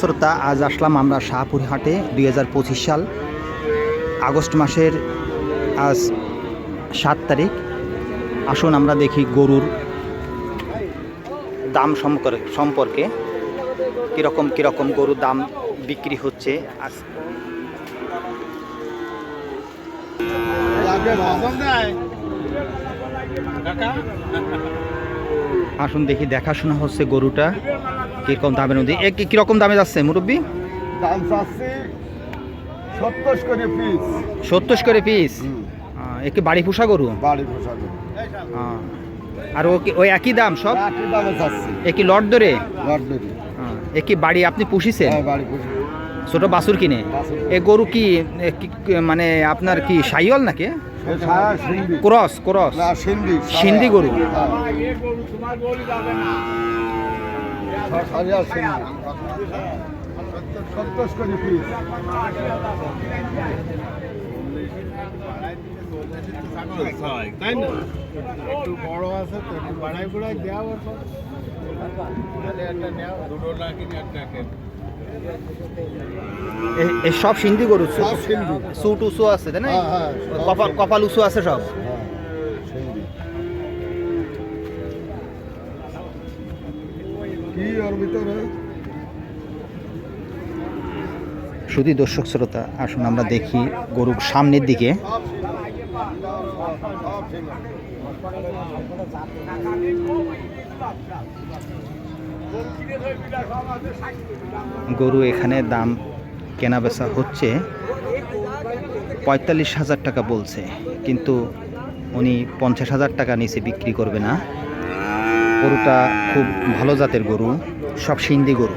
শ্রোতা আজ আসলাম আমরা শাহপুর হাটে, দুই হাজার পঁচিশ সাল, আগস্ট মাসের আজ সাত তারিখ। আসুন আমরা দেখি গরুর দাম সম্পর্কে সম্পর্কে। কীরকম কীরকম গরুর দাম বিক্রি হচ্ছে আজ। আসুন দেখি দেখাশোনা হচ্ছে গরুটা। কীরকম দামের মধ্যে? এ কি- কীরকম দামে যাচ্ছে মুরব্বী? দাম চাচ্ছি সত্তর করে পিস সত্তর করে পিস একটি বাড়ি পোষা গরু? বাড়ি পোশাক আহ, আর ওই একই দাম সব? একই দামে চাচ্ছি। একই লট ধরে? লটডরি একই বাড়ি আপনি পুষিছেন? হ্যাঁ বাড়ি পোশাক ছোট বাছুর কিনে? এ গরু কি মানে আপনার কি সাইওয়াল নাকি? Cross cross. না সিন্ধি সিন্ধি গরু। তাই না? একটু বড় আছে তো একটু বাড়াই বুড়াই দেওয়া দুটো এ- এ সব সিন্ধি গরু সব সিন্ধি। সুট উসু আছে তাই না? হ্যাঁ, হ্যাঁ, কপাল কপাল উসু আছে সব? হ্যাঁ কি ভিতরে? শুধু দর্শক শ্রোতা আসুন আমরা দেখি গরু সামনের দিকে। গরু এখানে দাম কেনা বেচা হচ্ছে পঁয়তাল্লিশ হাজার টাকা বলছে, কিন্তু উনি পঞ্চাশ হাজার টাকা নিচে বিক্রি করবে না। গরুটা খুব ভালো জাতের গরু, সব সিন্ধি গরু।